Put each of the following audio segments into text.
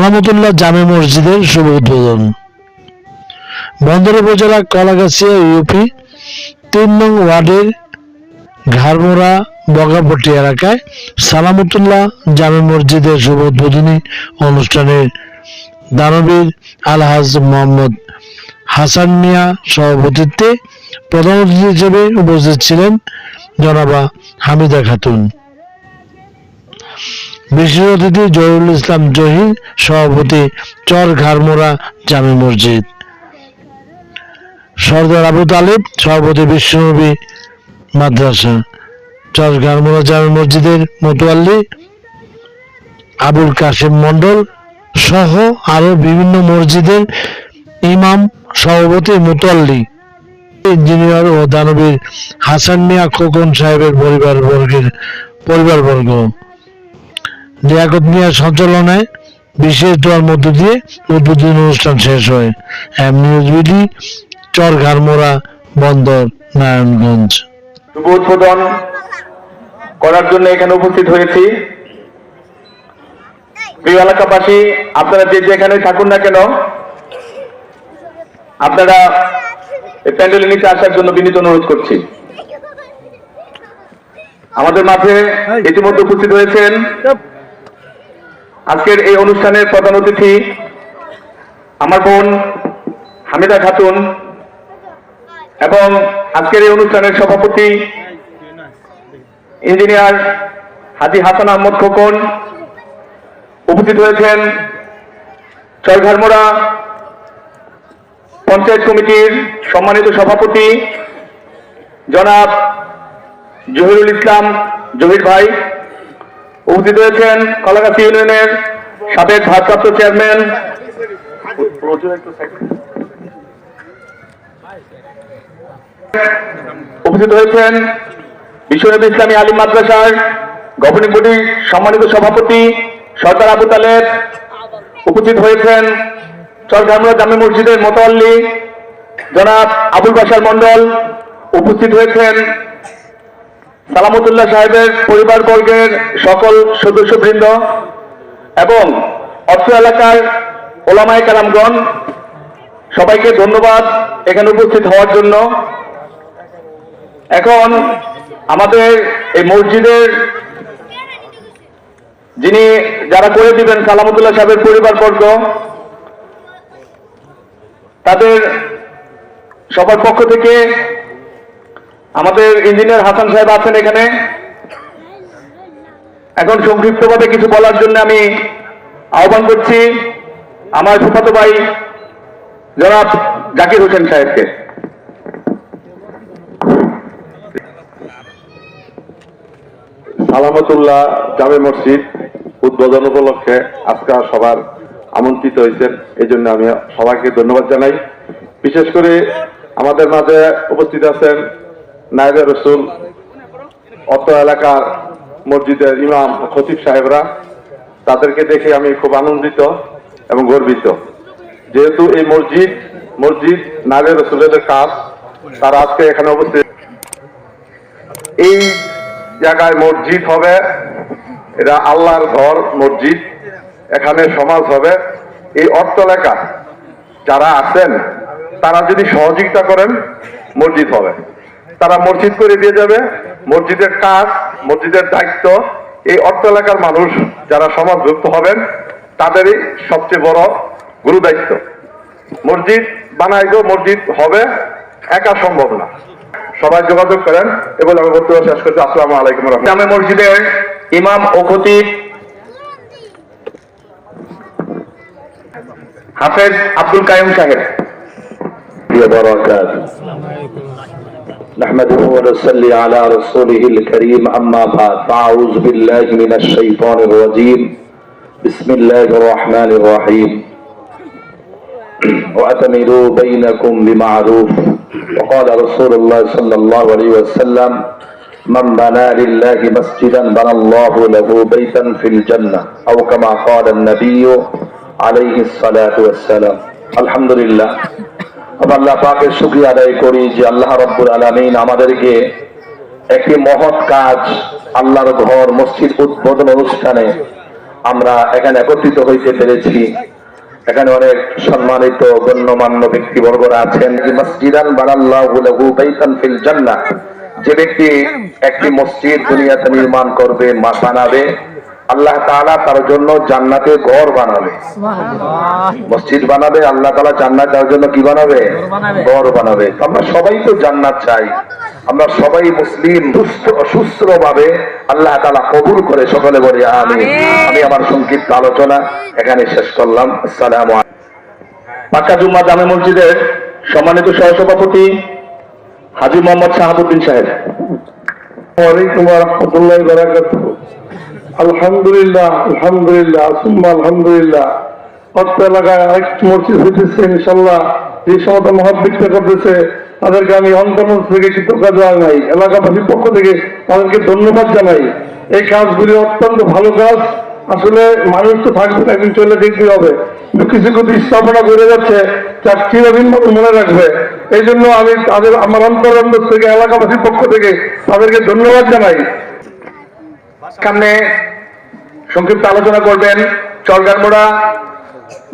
সালামতুল্লাহ জামে মসজিদের শুভ উদ্বোধন। বন্দর উপজেলা কলাগাছিয়া, ইউপি, তিন নং ওয়ার্ডের ঘাড়মোড়া, বগাপট্টি এলাকায় সালামতুল্লাহ জামে মসজিদের শুভ উদ্বোধনী অনুষ্ঠানে দানবীর আলহাজ মোহাম্মদ হাসান মিয়া সভাপতিত্বে প্রধান অতিথি হিসেবে উপস্থিত ছিলেন জনাবা হামিদা খাতুন। বিশেষ অতিথি জহিরুল ইসলাম জহির সভাপতি চর ঘাড়মোড়া জামে মসজিদ। সর্দার আবু তালিব সভাপতি বিশ্বনবী মাদ্রাসা। চর ঘাড়মোড়া জামে মসজিদের মতোয়াল্লি আবুল কাশিম মন্ডল সহ আরও বিভিন্ন মসজিদের ইমাম সভাপতি মুতল্লি ইঞ্জিনিয়ার ও দানবীর হাসান মিয়া খোকন সাহেবের পরিবার বর্গের পরিবারবর্গ। লিয়াকত মিয়ার সঞ্চালনায় বিশেষ দোয়ার মধ্য দিয়ে উদ্বোধনী অনুষ্ঠান শেষ হয়। এম নিউজ বিডি চর ঘাড়মোড়া বন্দর, নারায়ণগঞ্জ। উদ্বোধন করার জন্য এখানে উপস্থিত হয়েছি। প্রিয় এলাকাবাসী, আপনারা যে যেখানে থাকুন না কেন, আপনারা প্যান্ডেলের নিচে আসার জন্য বিনীত অনুরোধ করছি। আমাদের মাঝে ইতিমধ্যে উপস্থিত হয়েছেন আজকের এই অনুষ্ঠানের প্রধান অতিথি আমার বোন হামিদা খাতুন এবং আজকের এই অনুষ্ঠানের সভাপতি ইঞ্জিনিয়ার হাজি হাসান আহমদ খোকন উপস্থিত হয়েছেন চরঘারমোড়া পঞ্চায়েত কমিটির সম্মানিত সভাপতি জনাব জহিরুল ইসলাম জহির ভাই। উপস্থিত হয়েছেন কলাগাছি ইউনিয়নের সাবেক ভারপ্রাপ্ত চেয়ারম্যান। উপস্থিত হয়েছেন বিশ্বনবী ইসলামী আলিম মাদ্রাসার গভর্নিং বডির সম্মানিত সভাপতি সরকার আবু তালেব। উপস্থিত হয়েছেন চরগামরা জামে মসজিদের মোতাল্লি জনাব আবুল বাসার মন্ডল উপস্থিত হয়েছেন সালামতুল্লাহ সাহেবের পরিবারবর্গের সকল সদস্যবৃন্দ এবং অত্র এলাকার ওলামায় কালামগণ সবাইকে ধন্যবাদ এখানে উপস্থিত হওয়ার জন্য। এখন আমাদের এই মসজিদের যিনি যারা করে দিবেন সালামতুল্লাহ সাহেবের পরিবারবর্গ, তাদের সবার পক্ষ থেকে আমাদের ইঞ্জিনিয়ার হাসান সাহেব আছেন এখানে। এখন সংক্ষিপ্তভাবে কিছু বলার জন্য আমি আহ্বান করছি আমার ফুফাতো ভাই, জনাব জাকির হোসেন সাহেবকে। সালামতুল্লাহ জামে মসজিদ উদ্বোধন উপলক্ষে আজকে সবার আমন্ত্রিত হয়েছেন। এই জন্য আমি সবাইকে ধন্যবাদ জানাই। বিশেষ করে আমাদের মাঝে উপস্থিত আছেন নায়বে রসুল, অত এলাকার মসজিদের ইমাম খতিব সাহেবরা, তাদেরকে দেখে আমি খুব আনন্দিত এবং গর্বিত। যেহেতু এই মসজিদ মসজিদ নায়বে রসুলের কাজ, তারা আজকে এখানে উপস্থিত। এই জায়গায় মসজিদ হবে, এটা আল্লাহর ঘর, মসজিদ। এখানে সমাজ হবে। এই অর্থ লেখা, যারা আছেন, তারা যদি সহযোগিতা করেন, মসজিদ হবে। তারা মসজিদ করে দিয়ে যাবে। মসজিদের কাজ মসজিদের দায়িত্ব এই অর্থ এলাকার মানুষ যারা সমাজ যুক্ত হবেন তাদেরই সবচেয়ে বড় গুরু দায়িত্ব মসজিদ বানাইব মসজিদ হবে একা সম্ভব না। সবাই যোগাযোগ করেন এবং আমি বক্তব্য শেষ করছি। আসসালাম আলাইকুম জামে মসজিদের ইমাম ও খতিব। হাফেজ আব্দুল কায়ুম সাহেব। نحمده ونصلي على رسوله الكريم أما بعد فأعوذ بالله من الشيطان الرجيم. بسم الله الرحمن الرحيم. وأتمروا بينكم بمعروف. وقال رسول الله صلى الله عليه وسلم من بنى لله مسجدا بنى الله له بيتا في الجنة. أو كما قال النبي عليه الصلاة والسلام. الحمد لله. আল্লাহ পাকের শুক্রিয়া আদায় করি যে আল্লাহ রব্বুল আলমিন আমাদেরকে একটি মহৎ কাজ আল্লাহর ঘর, মসজিদ উদ্বোধন অনুষ্ঠানে আমরা এখানে একত্রিত হইতে পেরেছি। এখানে অনেক সম্মানিত, গণ্যমান্য ব্যক্তিবর্গরা আছেন। মসজিদান বানাল্লাহু লাহু যে ব্যক্তি একটি মসজিদ দুনিয়াতে নির্মাণ করবে বানাবে আল্লাহ তাআলা তার জন্য জান্নাতে ঘর বানাবে। মসজিদ বানাবে আল্লাহ তাআলা জান্নাত তার জন্য কি বানাবে? ঘর বানাবে। আমরা সবাই তো জান্নাত চাই। আমরা সবাই মুসলিম সুস্থ ভাবে আল্লাহ তাআলা কবুল করে সকলে বলি আমি আমি আমার সংক্ষিপ্ত আলোচনা এখানে শেষ করলাম। আসসালামু আলাইকুম। পাক্কা জুম্মা জামে মসজিদের সম্মানিত সহসভাপতি হাজি মোহাম্মদ শাহাবুদ্দিন সাহেব। ওয়ালাইকুম রহমতুল্লাহ বারাকাত আলহামদুলিল্লাহ আলহামদুলিল্লাহ আলহামদুলিল্লাহ। এলাকায় মসজিদ হইতেছে ইনশাল্লাহ যে সমস্ত মহাবৃত্তি করতেছে তাদেরকে আমি থেকে কৃতজ্ঞ জানাই এলাকাবাসীর পক্ষ থেকে তাদেরকে ধন্যবাদ জানাই। এই কাজগুলি অত্যন্ত ভালো কাজ। আসলে মানুষ তো থাকবে না, একদিন চলে যেতে হবে। কিছু কিছু স্থাপনা করে যাচ্ছে যা চিরদিন মনে রাখবে। এই জন্য আমি তাদের আমার অন্তরন্ধ থেকে এলাকাবাসীর পক্ষ থেকে তাদেরকে ধন্যবাদ জানাই। সামনে সংক্ষিপ্ত আলোচনা করবেন চরগারমোড়া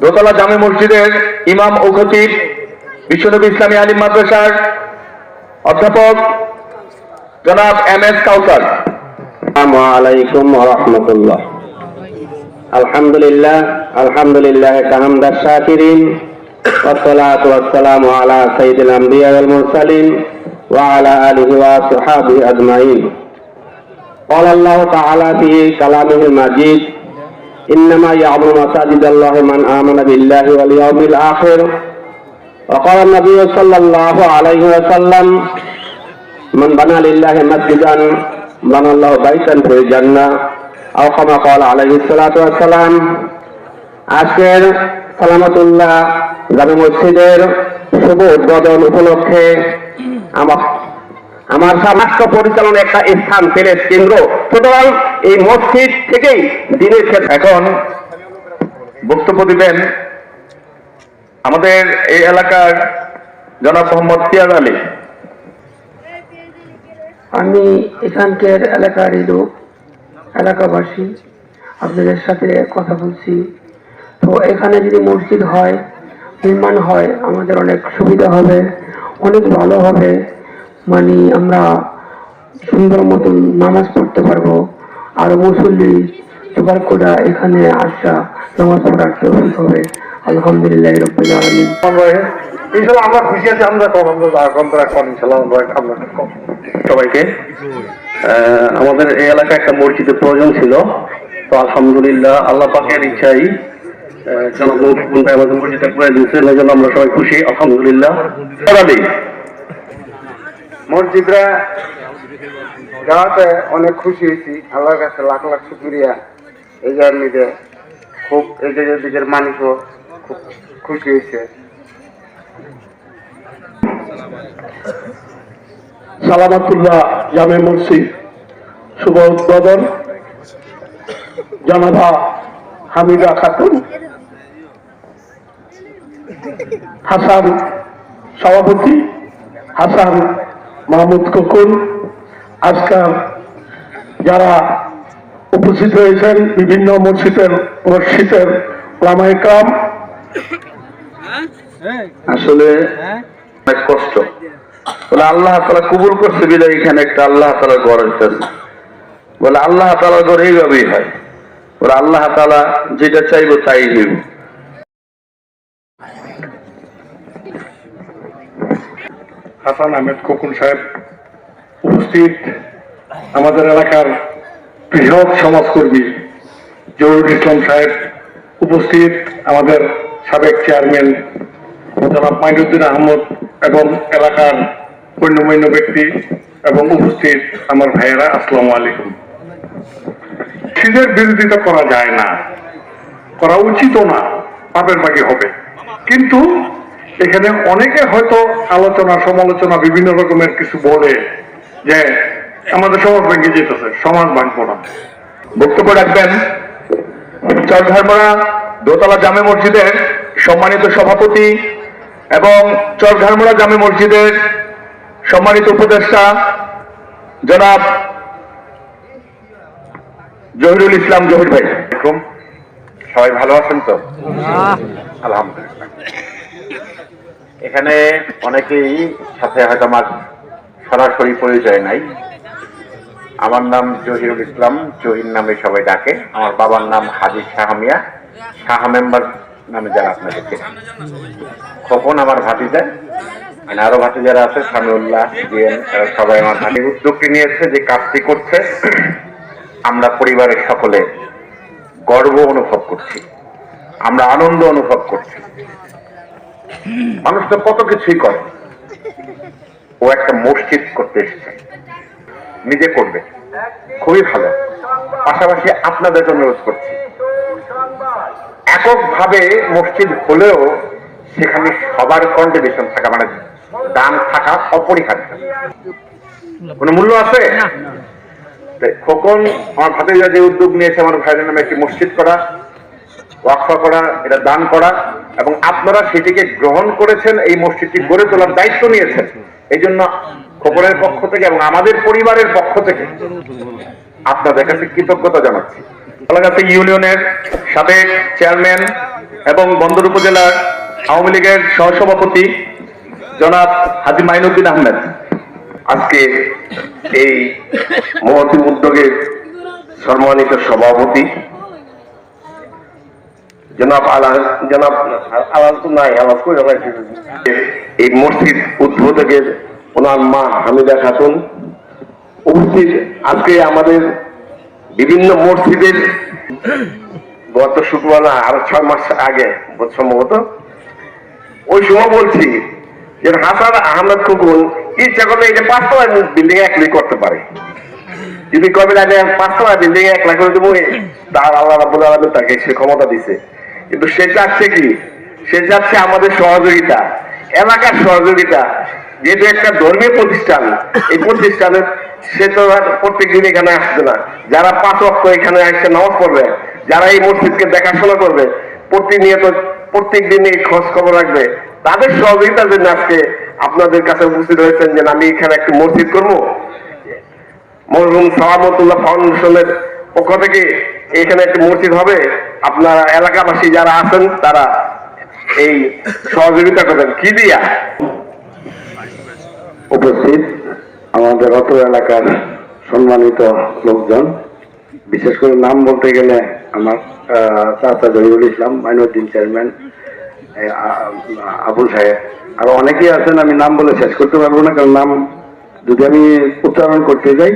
দোতলা জামে মসজিদের ইমাম ও খতিব বিশ্বনবী ইসলামী আলিম মাদ্রাসার অধ্যাপক জনাব এম এস কাউসার আসসালামু আলাইকুম ওয়া রাহমাতুল্লাহ আলহামদুলিল্লাহ আলহামদুলিল্লাহ কাহামদার শাকিরিন والصلاة والسلام على سيد الأنبياء والمرسلين وعلى آله وصحبه أجمعين قال الله تعالى في كلامه المجيد إنما يعبد مساجد الله من آمن بالله واليوم الآخر وقال النبي صلى الله عليه وسلم من بنى لله مسجدا بنى الله بيتا في الجنة أو كما قال عليه الصلاة والسلام আজকের সালামতুল্লাহ জামে মসজিদের শুভ উদ্বোধন উপলক্ষে আমার আমার রাষ্ট্র পরিচালনা একটা স্থান পেলে কেন্দ্র। সুতরাং এই মসজিদ থেকেই দিনের এখন বক্তব্য দিবেন আমাদের এই এলাকার জনাব মোহাম্মদ সিয়াদ আলী। আমি এখানকার এলাকারই লোক এলাকাবাসী আপনাদের সাথে কথা বলছি। তো এখানে যদি মসজিদ হয় নির্মাণ হয় আমাদের অনেক সুবিধা হবে অনেক ভালো হবে। মানে আমরা সুন্দর মতন নামাজ পড়তে পারব। আর মুসল্লি জোগাড় করা এখানে আসা নামাজ পড়ার তৌফিক হবে। আলহামদুলিল্লাহ রব্বিল আলামিন। আমরা খুশি আছি আমাদের এই এলাকায় একটা মসজিদের প্রয়োজন ছিল। তো আলহামদুলিল্লাহ আল্লাহ পাকের ইচ্ছাই আমাদের মসজিদটা করে দিয়েছেন এই জন্য আমরা সবাই খুশি, আলহামদুলিল্লাহ। মসজিদরা যাওয়াতে অনেক খুশি হয়েছি। আল্লাহর কাছে লাখ লাখ শুক্রিয়া। এই জার্নিতে খুব এই জায়গার দিকের মানুষও খুব খুশি হয়েছে। সালামাতুল্লাহ জামে মসজিদ শুভ উদ্বোধন জানাবা হামিদা খাতুন, হাসান সভাপতি, হাসান মাহমুদ খোকন আজকাল যারা উপস্থিত হয়েছেন বিভিন্ন মসজিদের মসজিদের ওলামাইকাম আসলে অনেক কষ্ট। বলে আল্লাহ তালা কবুল করছে বিদায়, এখানে একটা আল্লাহ তালা ঘর হইতেছে বলে আল্লাহ তালার ঘর এইভাবেই হয়। বলে আল্লাহ তালা যেটা চাইব তাই হইব হাসান আহমেদ খোকন সাহেব উপস্থিত আমাদের এলাকার বৃহৎ সমাজকর্মী জহুরুল ইসলাম সাহেব উপস্থিত, আমাদের সাবেক চেয়ারম্যান জনাব মাইনুদ্দিন আহমদ এবং এলাকার গণ্যমান্য ব্যক্তি এবং উপস্থিত আমার ভাইয়েরা, আসসালামু আলাইকুম। শীতের বিরোধিতা করা যায় না, করা উচিতও না, পাপের বাকি হবে। কিন্তু এখানে অনেকে হয়তো আলোচনা সমালোচনা বিভিন্ন রকমের কিছু বলে যে আমাদের সমাজ ভেঙে যেতেছে সমাজ ভাঙবো না। বক্তব্য রাখবেন চরঘারমোড়া দোতলা জামে মসজিদের সম্মানিত সভাপতি এবং চরঘারমোড়া জামে মসজিদের সম্মানিত উপদেষ্টা জনাব জহিরুল ইসলাম জহির ভাই। সবাই ভালো আছেন তো? আলহামদুলিল্লাহ। এখানে অনেকেই সাথে হয়তো আমার সরাসরি পরিচয় নাই। আমার নাম জহিরুল ইসলাম, জহির নামে সবাই ডাকে। আমার বাবার নাম হাজি শাহমিয়া শাহ মেম্বার নামে যারা আপনাকে খোকন আমার ভাতিজা। মানে আরও ভাতি যারা আছে, সামিউল্লাহ, জিএন, এরা সবাই আমার ভাতি উদ্যোগটি নিয়েছে যে কাজটি করছে। আমরা পরিবারের সকলে গর্ব অনুভব করছি। আমরা আনন্দ অনুভব করছি। মানুষ তো কত কিছুই করে। ও একটা মসজিদ করতে এসেছে। নিজে করবে। খুবই ভালো। পাশাপাশি আপনাদের অনুরোধ করছি। এককভাবে মসজিদ হলেও সেখানে সবার কন্ট্রিবিউশন থাকা মানে দান থাকা অপরিহার্য। কোনো মূল্য আছে? খোকন আমার ভাতিজা যে উদ্যোগ নিয়েছে আমার ভাইয়ের নামে একটি মসজিদ করা ওয়াকফা করা এটা দান করা এবং আপনারা সেটিকে গ্রহণ করেছেন, এই মসজিদটি গড়ে তোলার দায়িত্ব নিয়েছেন। এই জন্য খবরের পক্ষ থেকে এবং আমাদের পরিবারের পক্ষ থেকে আপনাদের কাছে কৃতজ্ঞতা জানাচ্ছি। কলাগাছি ইউনিয়নের সাবেক চেয়ারম্যান এবং বন্দর উপজেলার আওয়ামী লীগের সহসভাপতি জনাব হাজি মাইনুদ্দিন আহমেদ আজকে এই মহতি উদ্যোগের সম্মানিত সভাপতি জনাব জনাব তো নাই কই এই মসজিদ ওনার মা হামিদা খাতুন উপস্থিত আজকে আমাদের বিভিন্ন মসজিদের গত শুক্রবার আরও ছয় মাস আগে, সম্ভবত। ওই সময় বলছি যে হাসান আহমেদ খুকুন ইচ্ছা করলে এটা পাঁচতলা বিল্ডিং একলি করতে পারে। যদি কবে লাগে পাঁচতলা বিল্ডিং একলা করে দেবো তার আল্লাহ রাবুল আলমী তাকে সে ক্ষমতা দিছে। কিন্তু সে চাচ্ছে কি? সে চাচ্ছে আমাদের সহযোগিতা, এলাকার সহযোগিতা। যেহেতু একটা ধর্মীয় প্রতিষ্ঠান, এই প্রতিষ্ঠানের সে তো আর প্রত্যেকদিন এখানে আসবে না। যারা পাঁচ অক্ট এখানে এসে নামাজ পড়বে, যারা এই মসজিদকে দেখাশোনা করবে, প্রতিনিয়ত প্রত্যেক দিন এই খোঁজ খবর রাখবে, তাদের সহযোগিতার জন্য আজকে আপনাদের কাছে উপস্থিত হয়েছেন যে আমি এখানে একটি মসজিদ করব। মরহুম সালামতুল্লাহ ফাউন্ডেশনের পক্ষ থেকে এখানে একটি মসজিদ হবে। আপনারা এলাকাবাসী যারা আছেন, তারা এই সহযোগিতা করবেন। কি দিয়া? উপস্থিত আমাদের অত এলাকার সম্মানিত লোকজন। বিশেষ করে নাম বলতে গেলে আমার চাচা জহিরুল ইসলাম মাইনুদ্দিন চেয়ারম্যান আবুল সাহেব। আর অনেকেই আছেন, আমি নাম বলে শেষ করতে পারব না, কারণ নাম যদি আমি উচ্চারণ করতে যাই,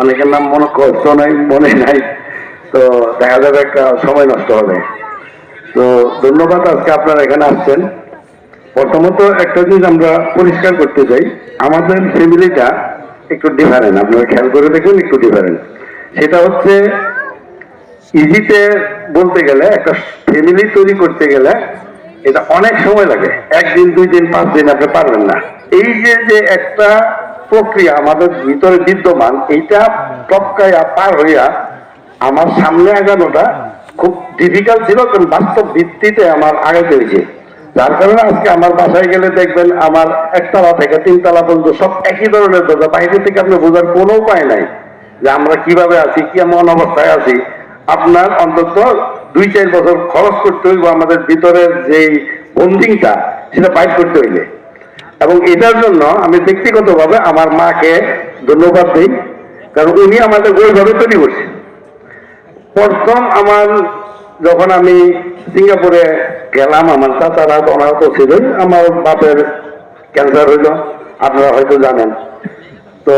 অনেকের নাম মনে কষ্ট নাই, মনে নাই। তো দেখা যাবে একটা সময় নষ্ট হবে। তো ধন্যবাদ আজকে আপনারা এখানে আসছেন। প্রথমত একটা জিনিস আমরা পরিষ্কার করতে চাই। আমাদের ফ্যামিলিটা একটু ডিফারেন্ট আপনারা খেয়াল করে দেখবেন একটু ডিফারেন্ট সেটা হচ্ছে, ইজিতে বলতে গেলে, একটা ফ্যামিলি তৈরি করতে গেলে এটা অনেক সময় লাগে। একদিন, দুই দিন, পাঁচ দিন আপনি পারবেন না। এই যে যে একটা প্রক্রিয়া আমাদের ভিতরে বিদ্যমান, এইটা টপকাইয়া পার হইয়া আমার সামনে আগানোটা খুব ডিফিকাল্ট ছিল, কারণ বাস্তব ভিত্তিতে আমার আগাইতে হয়েছে। যার কারণে আজকে আমার বাসায় গেলে দেখবেন আমার একতলা থেকে তিনতলা পর্যন্ত সব একই ধরনের দরজা। বাইরে থেকে আপনি বোঝার কোনো উপায় নাই যে আমরা কীভাবে আছি, কি এমন অবস্থায় আছি। আপনার অন্তত দুই চার বছর খরচ করতে হইব আমাদের ভিতরের যেই বন্ডিংটা সেটা বাইর করতে হইলে। এবং এটার জন্য আমি ব্যক্তিগতভাবে আমার মাকে ধন্যবাদ দিই, কারণ উনি আমাদের ওইভাবে তৈরি করছে প্রথম আমার যখন আমি সিঙ্গাপুরে গেলাম, আমার চাচারা ওনারা তো ছিলই আমার বাপের ক্যান্সার হইল। আপনারা হয়তো জানেন। তো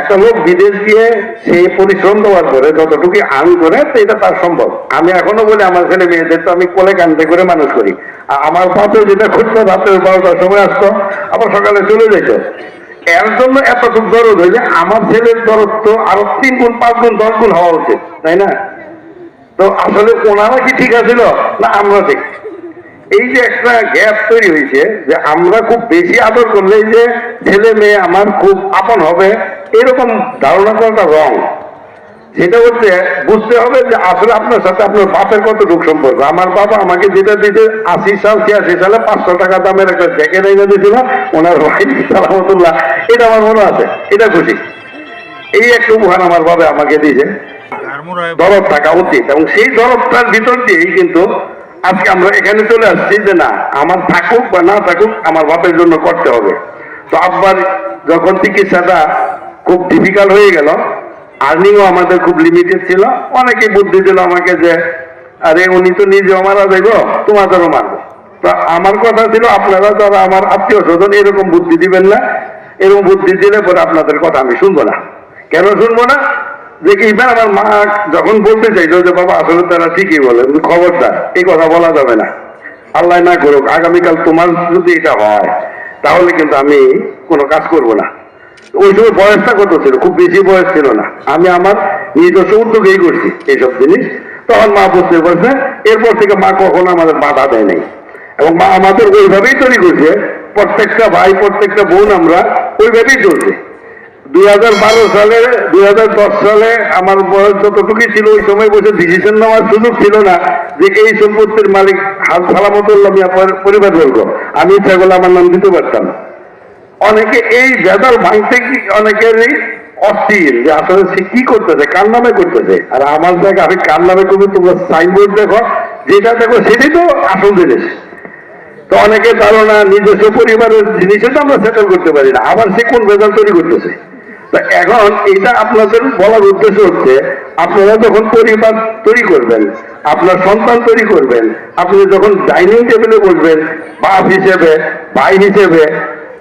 একটা লোক বিদেশ গিয়ে সেই পরিশ্রম দেওয়ার পরে যতটুকু আর্ন করে এটা তার সম্ভব। আমি এখনও বলি, আমার ছেলে মেয়েদের তো আমি কোলে কান্দে করে মানুষ করি। আর আমার বাপে যেটা করতো রাতের বারোটার সময় আসতো, আবার সকালে চলে যেত। এর জন্য এতটুকু দরদ হয়েছে আমার ছেলের দরদ তো আরও তিন গুণ, পাঁচ গুণ, দশ গুণ হওয়া উচিত, তাই না? তো আসলে ওনারা কি ঠিক আছিল? না, আমরা ঠিক। এই যে একটা গ্যাপ তৈরি হয়েছে যে আমরা খুব বেশি আদর করলে যে ছেলে মেয়ে আমার খুব আপন হবে, এরকম ধারণা করাটা রং সেটা হচ্ছে বুঝতে হবে যে আসলে আপনার সাথে আপনার বাপের কতটুকু সম্পর্ক। আমার বাবা আমাকে যেটা দিতে আশি সাল, ছিয়াশি সালে পাঁচশো টাকা দামের একটা জ্যাকেট এনে দিয়েছিল, ওনার ভাই সালামতুল্লাহ। এটা আমার মনে আছে, এটা খুশি। এই একটা উপহার আমার বাবা আমাকে দিয়েছে। দরদ থাকা উচিত এবং সেই দরদটার ভিতর দিয়েই কিন্তু আজকে আমরা এখানে চলে আসছি যে না, আমার থাকুক বা না থাকুক আমার বাপের জন্য করতে হবে। তো আব্বার যখন চিকিৎসাটা খুব ডিফিকাল্ট হয়ে গেল আর্নিংও আমাদের খুব লিমিটেড ছিল। অনেকেই বুদ্ধি দিল আমাকে যে, আরে, উনি তো নিজেও মারা যাইব তোমাদেরও মারবো। তা আমার কথা ছিল, আপনারা যারা আমার আত্মীয় স্বজন এরকম বুদ্ধি দিবেন না। এরকম বুদ্ধি দিলে পরে আপনাদের কথা আমি শুনব না। কেন শুনব না? যে কি আমার মা যখন বলতে চাইলো যে, বাবা, আসলে তারা ঠিকই বলে খবরদার, এই কথা বলা যাবে না। আল্লাহ না করুক, আগামীকাল তোমার যদি এটা হয়, তাহলে কিন্তু আমি কোনো কাজ করব না। ওই সময় বয়সটা কত ছিল? খুব বেশি বয়স ছিল না। আমি আমার নিজস্ব উদ্যোগেই করছি এইসব জিনিস। তখন মা বুঝতে পারছে, এরপর থেকে মা কখনো আমাদের বাধা দেয় নাই। এবং মা আমাদের ওইভাবেই তৈরি করছে। প্রত্যেকটা ভাই, প্রত্যেকটা বোন আমরা ওইভাবেই চলছে। দুই হাজার বারো সালে, দুই হাজার দশ সালে আমার বয়স যতটুকুই ছিল, ওই সময় বসে ডিসিশন নেওয়ার সুযোগ ছিল না যে এই সম্পত্তির মালিক হাল সালামতুল্লাহ মিয়া পরি- পরিবারবর্গ। আমি ইচ্ছা করলে আমার নাম দিতে পারতাম। অনেকে এই বেদাল ভাঙতে কি অনেকেরই অস্থির যে আসলে সে কি করতেছে, কার নামে করতেছে? আর আমার জায়গায় আমি কার নামে করব, তোমরা সাইনবোর্ড দেখো, যেটা দেখো সেটাই তো আসল জিনিস। তো অনেকে ধারণা নিজস্ব পরিবারের জিনিসও তো আমরা সেটেল করতে পারি না, আবার সে কোন বেজাল তৈরি করতেছে? তো এখন এটা আপনাদের বলার উদ্দেশ্য হচ্ছে, আপনারা যখন পরিবার তৈরি করবেন, আপনার সন্তান তৈরি করবেন, আপনি যখন ডাইনিং টেবিলে বসবেন, বাপ হিসেবে, ভাই হিসেবে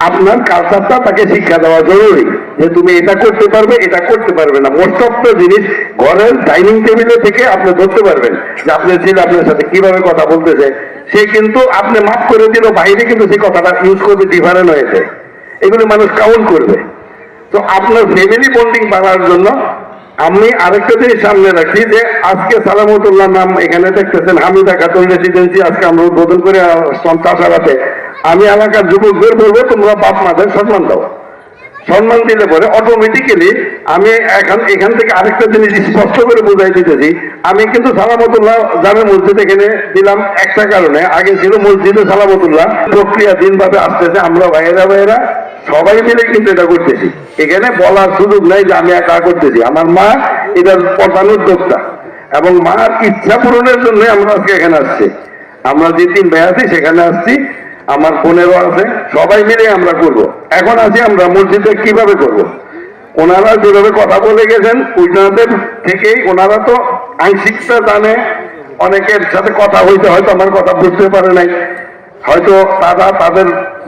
আপনার কালচারটা তাকে শিক্ষা দেওয়া জরুরি যে তুমি এটা করতে পারবে, এটা করতে পারবে না। মোস্ট জিনিস ঘরের ডাইনিং টেবিলে থেকে আপনি ধরতে পারবেন যে আপনার ছেলে আপনার সাথে কীভাবে কথা বলতেছে, সে কিন্তু আপনি মাফ করে দিল, বাইরে কিন্তু সেই কথাটা ইউজ করবে ডিফারেন্ট হয়েছে এগুলো মানুষ কাউন্ট করবে। তো আপনার ফ্যামিলি বন্ডিং বাড়ার জন্য আমি আরেকটা জিনিস সামনে রাখি যে আজকে সালামতুল্লাহ নাম এখানে দেখতেছেন, হামিদা খাতুন রেসিডেন্সি আজকে আমরা উদ্বোধন করে চাষাবাতে আমি এলাকার যুবকদের বলব, তোমরা বাপ মাদের সম্মান দাও। সম্মান দিলে পরে অটোমেটিক্যালি আমি এখন, এখান থেকে আরেকটা জিনিস স্পষ্ট করে বুঝাই দিতেছি। আমি কিন্তু সালামতুল্লাহ জামে মসজিদ এখানে দিলাম একটা কারণে। আগে ছিল মসজিদে সালামতুল্লাহ। প্রক্রিয়া দিনভাবে আসতেছে, আমরা ভাইয়েরা ভাইয়েরা সবাই মিলে কিন্তু এটা করতেছি। এখানে বলার সুযোগ নাই যে আমি একা করতেছি। আমার মা এটার প্রধান উদ্যোক্তা। এবং মার ইচ্ছা পূরণের জন্য আমরা আজকে এখানে আসছি। আমরা যে তিন ভাই আছি, সেখানে আসছি। আমার বোনেরও আছে, সবাই মিলে আমরা করব। এখন আছি আমরা মসজিদে কীভাবে করব? ওনারা যেভাবে কথা বলে গেছেন, ওনাদের থেকেই ওনারা তো আংশিকটা জানে, অনেকের সাথে কথা হইতে হয়তো আমার কথা বুঝতে পারে নাই। হয়তো তারা তাদের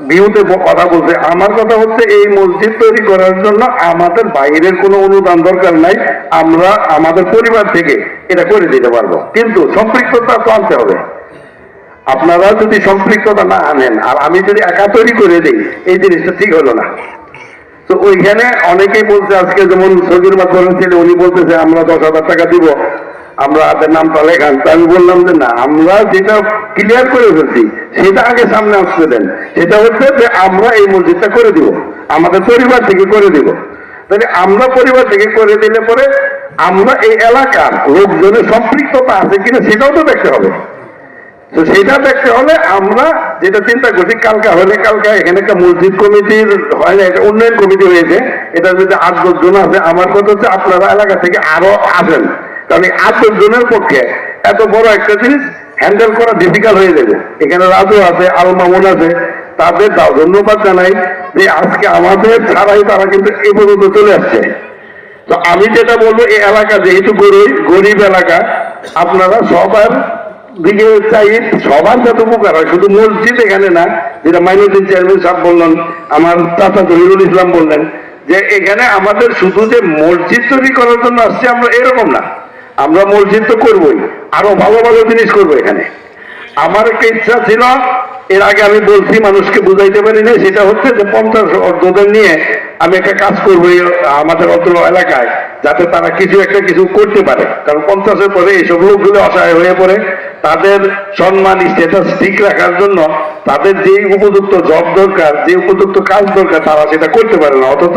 ভিউতে কথা বলছে। আমার কথা হচ্ছে এই মসজিদ তৈরি করার জন্য আমাদের বাইরের কোনো অনুদান দরকার নাই। আমরা আমাদের পরিবার থেকে এটা করে দিতে পারব। কিন্তু সম্পৃক্ততা তো আনতে হবে। আপনারা যদি সম্পৃক্ততা না আনেন, আর আমি যদি একা তৈরি করে দিই, এই জিনিসটা ঠিক হলো না। তো ওইখানে অনেকেই বলছে আজকে যেমন সজির মাধ্যমে ছিল, উনি বলতেছে, আমরা দশ হাজার টাকা দিব, আমরা হাতের নামটা লেখান তো আমি বললাম যে, না, আমরা যেটা ক্লিয়ার করে ফেলছি, সেটা আগে সামনে আসতে দেন। সেটা হচ্ছে যে, আমরা এই মসজিদটা করে দিব, আমাদের পরিবার থেকে করে দিব। তাহলে আমরা পরিবার থেকে করে দিলে পরে আমরা এই এলাকার লোকজনের সম্পৃক্ততা আছে কিনা, সেটাও তো দেখতে হবে। তো সেটা দেখতে হলে আমরা যেটা চিন্তা করছি, কালকে হলে কালকে এখানে একটা মসজিদ কমিটির হয় না, এটা উন্নয়ন কমিটি হয়েছে। এটার মধ্যে আট দশ জন আছে। আমার কথা হচ্ছে আপনারা এলাকা থেকে আরও আসেন। কারণ আট দশ জনের পক্ষে এত বড় একটা জিনিস হ্যান্ডেল করা ডিফিকাল্ট হয়ে যাবে। এখানে রাজু আছে, আল মামুন আছে, তাদের ধন্যবাদ জানাই যে আজকে আমাদের ছাড়াই তারা কিন্তু এই পর্যন্ত চলে আসছে। তো আমি যেটা বলব, এই এলাকা যেহেতু গরিব গরিব এলাকা, আপনারা সবার সবার উপকার হয়, শুধু মসজিদ এখানে না, যেটা মাইনুদ্দিন চেয়ারম্যান বললেন, আমার জহিরুল ইসলাম বললেন, যে এখানে আমাদের শুধু যে মসজিদ তৈরি করার জন্য আসছে, আমরা এরকম না। আমরা মসজিদ তো করবোই, আরও ভালো ভালো জিনিস করব এখানে। আমার একটা ইচ্ছা ছিল এর আগে আমি বলছি, মানুষকে বুঝাইতে পারি না সেটা হচ্ছে যে পঞ্চাশ অর্ধদের নিয়ে আমি একটা কাজ করব আমাদের অত্র এলাকায়, যাতে তারা কিছু একটা কিছু করতে পারে। কারণ পঞ্চাশের পরে এইসব লোকগুলো অসহায় হয়ে পড়ে। তাদের সম্মান স্ট্যাটাস ঠিক রাখার জন্য তাদের যে উপযুক্ত জব দরকার, যে উপযুক্ত কাজ দরকার, তারা সেটা করতে পারে না। অথচ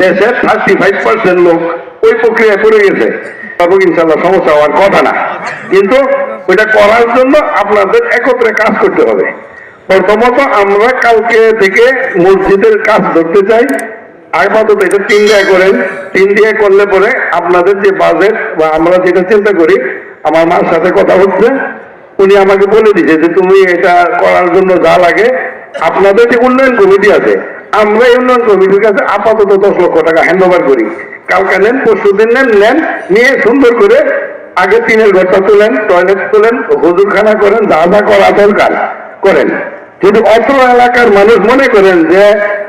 দেশের থার্টি ফাইভ পার্সেন্ট লোক ওই প্রক্রিয়ায় পড়ে গেছে। তবে ইনশাল্লাহ সমস্যা হওয়ার কথা না। কিন্তু ওইটা করার জন্য আপনাদের একত্রে কাজ করতে হবে। প্রথমত আমরা কালকে থেকে মসজিদের কাজ ধরতে চাই। আপাতত এটা তিন দিয়ে করেন। তিন দিয়ে করলে পরে আপনাদের যে বাজেট বা আমরা যেটা চিন্তা করি, আমার মার সাথে কথা হচ্ছে, উনি আমাকে বলে দিয়েছে যে তুমি এটা করার জন্য যা লাগে, আপনাদের যে উন্নয়ন কমিটি আছে, আমরা এই উন্নয়ন কমিটির কাছে আপাতত দশ লক্ষ টাকা হ্যান্ড ওভার করি। কালকে নেন, পরশু দিন নেন নেন, নিয়ে সুন্দর করে আগে টিনের ঘরটা তোলেন টয়লেট তোলেন, হুজুরখানা করেন, যা যা করা দরকার করেন। যদি অত্র এলাকার মানুষ মনে করেন যে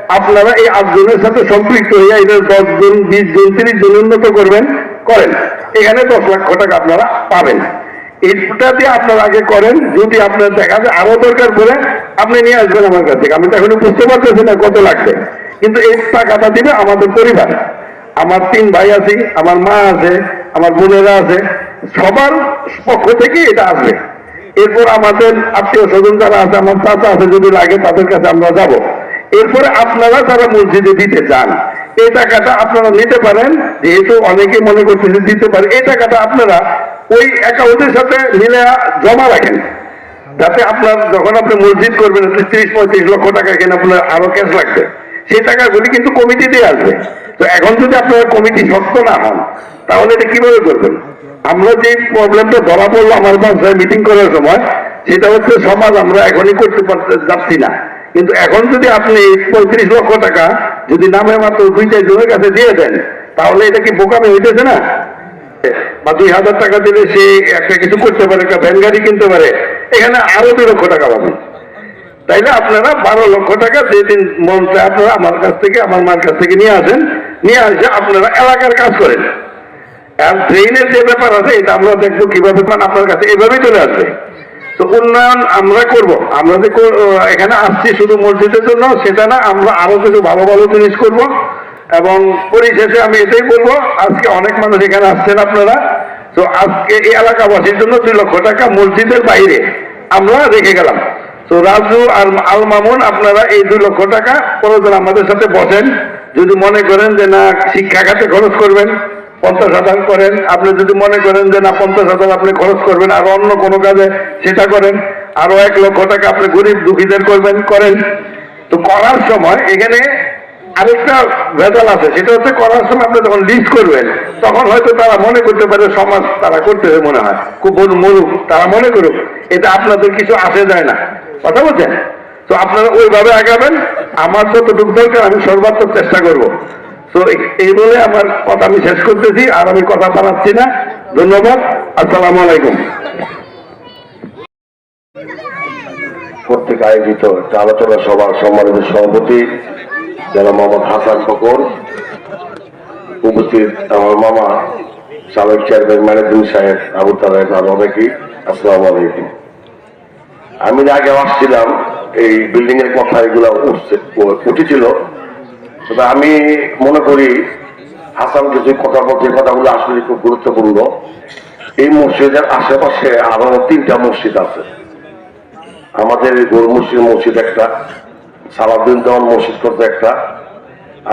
আপনারা এই আটজনের সাথে সম্পৃক্ত হয়ে এদের দশ জন বিশ জন তিরিশ জন উন্নত করবেন, করেন। এখানে দশ লক্ষ টাকা আপনারা পাবেন। এটা দিয়ে আপনারা আগে করেন, যদি আপনার দেখা যায় আরও দরকার পড়ে, আপনি নিয়ে আসবেন আমার কাছে আমি তো এখনও বুঝতে পারতেছি না কত লাগবে। কিন্তু এই টাকাটা দিবে আমাদের পরিবার। আমার তিন ভাই আছে, আমার মা আছে, আমার বোনেরা আছে। সবার পক্ষ থেকে এটা আসবে। এরপর আমাদের আত্মীয় স্বজন যারা আছে, আমার চাচা আছে, যদি লাগে তাদের কাছে আমরা যাব। এরপরে আপনারা যারা মসজিদে দিতে চান। এই টাকাটা আপনারা নিতে পারেন, যেহেতু অনেকে মনে করতেছে দিতে পারে। এই টাকাটা আপনারা ওই অ্যাকাউন্টের সাথে মিলে জমা রাখেন। যাতে আপনার যখন আপনি মসজিদ করবেন ত্রিশ, পঁয়ত্রিশ লক্ষ টাকা এখানে আপনার আরও ক্যাশ লাগবে। সেই টাকাগুলি কিন্তু কমিটি দিয়ে আসবে। তো এখন যদি আপনারা কমিটি শক্ত না হন, তাহলে এটা কীভাবে করবেন? আমরা যে প্রবলেমটা ধরা পড়ল আমার বাসায় মিটিং করার সময়, সেটা হচ্ছে সমাজ আমরা এখনই করতে যাচ্ছি না। কিন্তু এখন যদি আপনি পঁয়ত্রিশ লক্ষ টাকা যদি নামে মাত্র দুই চার জনের কাছে দিয়ে দেন, তাহলে এটা কি বোকামি হইতেছে না? বা দুই হাজার টাকা দিলে সে একটা কিছু করতে পারে, একটা ভ্যান গাড়ি কিনতে পারে, এখানে আরও দুই লক্ষ টাকা পাবেন। তাইলে আপনারা বারো লক্ষ টাকা যেদিন মন চায় আপনারা আমার কাছ থেকে, আমার মার কাছ থেকে নিয়ে আসেন, নিয়ে আসে আপনারা এলাকার কাজ করেন। আর ড্রেনের যে ব্যাপার আছে, এটা আমরা দেখব কীভাবে পান আপনার কাছে, এভাবেই চলে আসবে। তো উন্নয়ন আমরা করব। আমরা যে এখানে আসছি শুধু মসজিদের জন্য, সেটা না, আমরা আরও কিছু ভালো ভালো জিনিস করব। এবং পরিশেষে আমি এটাই বলব, আজকে অনেক মানুষ এখানে আসছেন আপনারা। তো আজকে এই এলাকাবাসীর জন্য দুই লক্ষ টাকা মসজিদের বাইরে আমরা রেখে গেলাম। তো রাজু আর আল মামুন, আপনারা এই দুই লক্ষ টাকা প্রয়োজন আমাদের সাথে বসেন। যদি মনে করেন যে না শিক্ষা খাতে খরচ করবেন পঞ্চাশ হাজার করেন, আপনি যদি মনে করেন যে না, পঞ্চাশ হাজার আপনি খরচ করবেন, আর অন্য কোনো কাজে সেটা করেন, আরও এক লক্ষ টাকা আপনি গরিব দুঃখীদের করবেন, করেন। তো করার সময় এখানে আরেকটা ভেজাল আছে, সেটা হচ্ছে করার সময় আপনি যখন লিস্ট করবেন, তখন হয়তো তারা মনে করতে পারে, সমাজ তারা করতেছে মনে হয়। বড় মরুক, তারা মনে করুক, এটা আপনাদের কিছু আসে যায় না। কথা বলছেন? তো আপনারা ওইভাবে আগাবেন, আমার যতটুকু দরকার আমি সর্বাত্মক চেষ্টা করব। তো এই- বলে আমার কথা আমি শেষ করতেছি, আর আমি কথা বাড়াচ্ছি না। ধন্যবাদ, আসসালামু আলাইকুম। কর্তৃক আয়োজিত একটা আলোচনা সভার সম্মানিত সভাপতি, যারা মোহাম্মদ হাসান ফকর, উপস্থিত আমার মামা সাবেক চেয়ারম্যান ম্যানেজিং সাহেব, আবু তালেব আর অনেকেই, আসসালামু আলাইকুম। আমি আগে আসছিলাম, এই বিল্ডিং এর কথা এগুলো উঠছে উঠেছিল। তবে আমি মনে করি হাসান কিছু কথা বলছে কথাগুলো আসলে খুব গুরুত্বপূর্ণ। এই মসজিদের আশেপাশে আরও তিনটা মসজিদ আছে। আমাদের গোল মসজিদ মসজিদ একটা, সালাউদ্দিন দেওয়ান মসজিদ করতে একটা,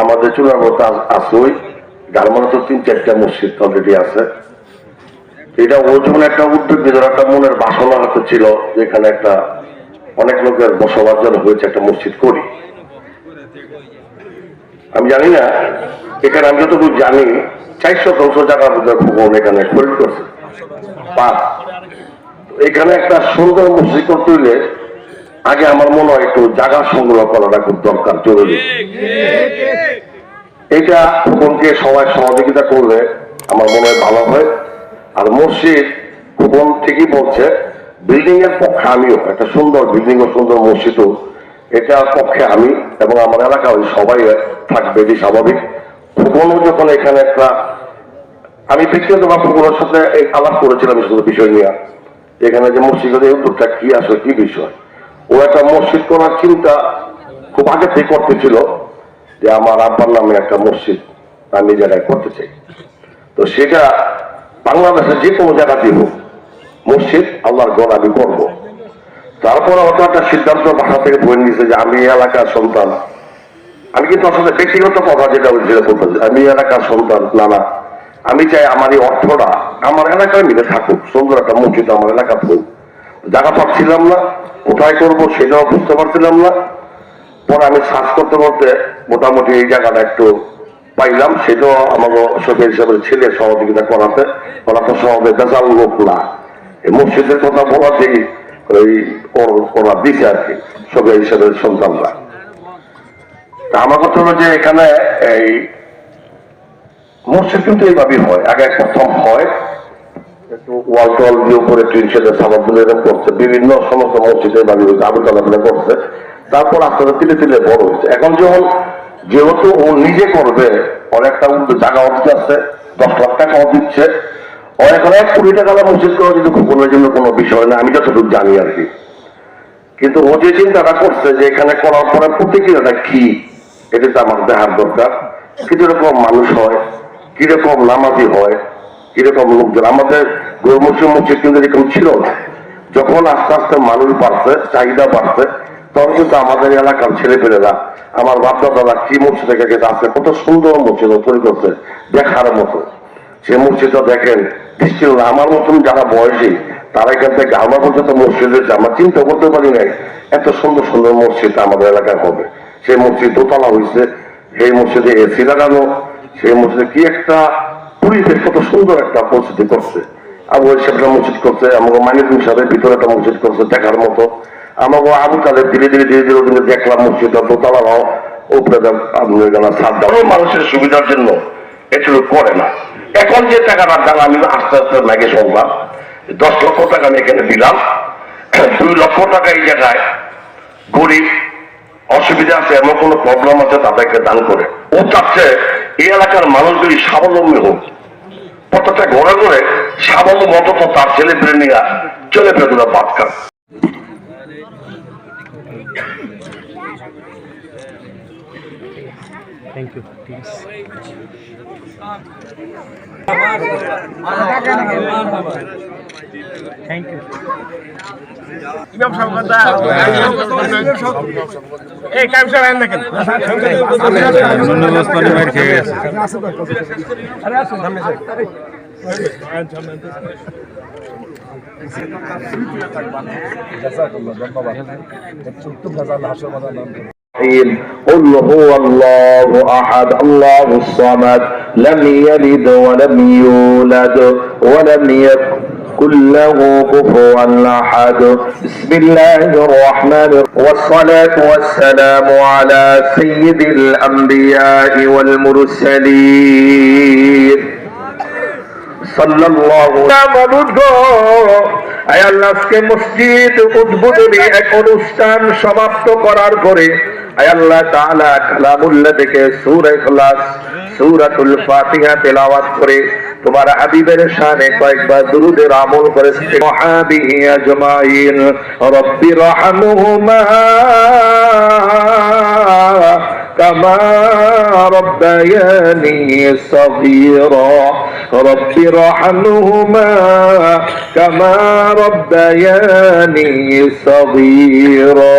আমাদের মধ্যে আসই গার্মানো তো তিন চারটা মসজিদ অলরেডি আছে। এটা ওর যেমন একটা উদ্যোগ ভিতরে একটা মনের বাসনা ছিল, যেখানে একটা অনেক লোকের বসবাস হয়েছে, একটা মসজিদ করি। আমি জানি না। এখানে আমি যতটুকু জানি, চারশো শতাংশ জায়গা বোধহয় ভূগোল এখানে খরিদ করছে। এখানে একটা সুন্দর মসজিদ করতে হইলে আগে আমার মনে হয় একটু জায়গা সংগ্রহ করাটা খুব দরকার, জরুরি। এটা খোকনকে সবাই সহযোগিতা করলে আমার মনে হয় ভালো হয়। আর মসজিদ খোকন ঠিকই বলছে বিল্ডিং এর পক্ষে আমিও একটা সুন্দর বিল্ডিং ও সুন্দর মসজিদও এটার পক্ষে আমি এবং আমার এলাকা ওই সবাই থাকবে, এটি স্বাভাবিক। খোকনও যখন এখানে একটা আমি ব্যক্তিগত বা খোকনের সাথে আলাপ করেছিলাম শুধু বিষয় নিয়ে। এখানে যে মসজিদের উদ্যোগটা কি আসলে কি বিষয়? ও একটা মসজিদ করার চিন্তা খুব আগে থেকে করতেছিল যে আমার আব্বার নামে একটা মসজিদ আমি জায়গায় করতে চাই। তো সেটা বাংলাদেশের যে কোনো জায়গাতেই হোক, মসজিদ আল্লাহর গড় আমি করব। তারপর হয়তো একটা সিদ্ধান্ত বাসা থেকে বয়ে নিয়েছে যে আমি এলাকার সন্তান। আমি কিন্তু আসলে ব্যক্তিগত কথা যেটা যেটা বলতেছি আমি এলাকার সন্তান না না আমি চাই আমার এই অর্থটা আমার এলাকায় মিলে থাকুক। সুন্দর একটা মসজিদ আমার এলাকা হোক। জায়গা পাচ্ছিলাম না, কোথায় করব সেটাও বুঝতে পারছিলাম না। পরে আমি সার্চ করতে করতে মোটামুটি এই জায়গাটা একটু পাইলাম। সেটাও আমাকে শফির হিসাবে ছেলে সহযোগিতা করাতে ওরা তো সহজে বেজাল লোক না। মসজিদের কথা বলাতেই ওই আর কি সন্তানরা। আমার কথা হলো যে এখানে এই মসজিদ কিন্তু এইভাবেই হয়, আগে হয় ওয়াল দিয়ে উপরে টিন এরকম করছে, বিভিন্ন সমস্ত মসজিদের বাড়ি হয়েছে আবু তালাগুলো করছে, তারপর আস্তে আস্তে তিলে তিলে বড় হয়েছে এখন যখন যেহেতু ও নিজে করবে অনেকটা জায়গা অবধি আছে, দশ লাখ টাকাও দিচ্ছে কোটি টাকা করা কিন্তু কোনো জন্য কোনো বিষয় না, আমি যতটুকু জানি আর কি। কিন্তু ও যে চিন্তাটা করছে যে এখানে করার পরে প্রতিক্রিয়াটা কি, এটা তো আমার দরকার। কীরকম মানুষ হয়, কীরকম নামাজি হয়, কীরকম লোকজন। আমাদের মসজিদ কিন্তু এরকম ছিল যখন আস্তে আস্তে মানুষ বাড়ছে, চাহিদা বাড়ছে, তখন কিন্তু আমাদের এলাকার ছেলেপেলেরা, আমার বাপদাদারা কি মসজিদে গেছে, আজকে কত সুন্দর মসজিদ তৈরি করছে, দেখার মতো। সে মসজিদটা দেখেন। দৃষ্টি আমার মতন যারা বয়সী, তারা এখান থেকে আমার পর্যন্ত মসজিদে যে আমরা চিন্তা করতে পারি নাই এত সুন্দর সুন্দর মসজিদ আমাদের এলাকায় হবে। সেই মসজিদ দোতলা হয়েছে। সেই মসজিদে এসি লাগানো। সেই মসজিদে কি একটা পরিবেশ কত সুন্দর একটা পরিস্থিতি করছে। আবু সাহেবরা মসজিদ করছে, আমাকে মানিকুল সাহেবের ভিতরে একটা মসজিদ করছে দেখার মতো। আমাকে আবু তাদের ধীরে ধীরে ধীরে ধীরে ওদিকে দেখলাম মসজিদটা দোতলা উপরে আপনার মানুষের সুবিধার জন্য এটুকু করে না। এখন যে টাকাটা দাম, আমি আস্তে আস্তে ম্যাগে শুনলাম দশ লক্ষ টাকা আমি এখানে দিলাম। দুই লক্ষ টাকা এই জায়গায় গরিব, অসুবিধা আছে, এমন কোনো প্রবলেম আছে, তাদেরকে দান করে। ও চাচ্ছে এই এলাকার মানুষগুলি স্বাবলম্বী হোক। প্রত্যেকটা ঘরে ঘরে স্বাবলম্বী অন্তত তার ছেলে পেলে নিয়ে চলে পেলে বাদ খান থ্যাংক ইউ ঠিক থ্যাংক ইউ ইমাম সাহেব এই কাইম সাহেব আইন দেখেন ধন্যবাদ ভাই খেয়ে গেছে আরে আসুন সামনে ধন্যবাদ قل هو الله احد الله الصمد لم يلد ولم يولد ولم يكن له كفوا احد بسم الله الرحمن الرحيم والصلاه والسلام على سيد الانبياء والمرسلين সাল্লাল্লাহু আয় আল্লাহ আজকে মসজিদ উদ্বোধনী এক অনুষ্ঠান সমাপ্ত করার পরে আয় আল্লাহ তাআলা কালামুল্লাহ থেকে সূরা ইখলাস সূরাতুল ফাতিহা তেলাওয়াত করে তোমার হাবিবের শানে কয়েকবার দুরুদের আমল করেছে মহাবিহি আজমাইন রব্বি রহমহুমা كما ربياني صغيرا رب ارحمهما كما ربياني صغيرا